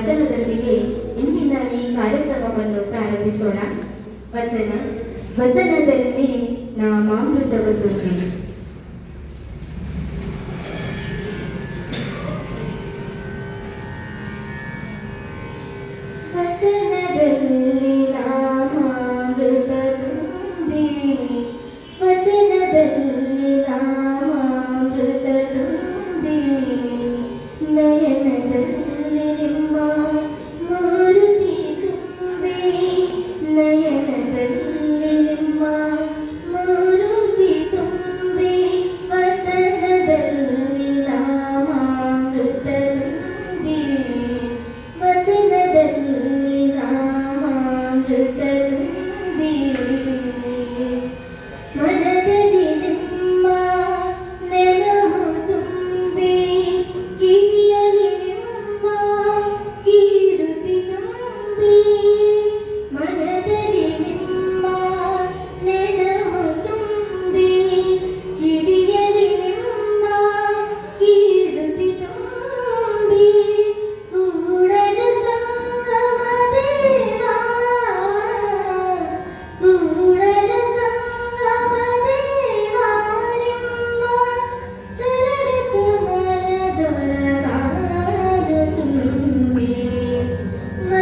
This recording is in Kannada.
ವಚನದೊಂದಿಗೆ ಇಂದಿನ ಈ ಕಾರ್ಯಕ್ರಮವನ್ನು ಪ್ರಾರಂಭಿಸೋಣ. ವಚನ. ವಚನದಲ್ಲಿ ನಾಮಾಮೃತವ ತುಂಬಿ ವಚನದಲ್ಲಿ ನಾಮಾಮೃತ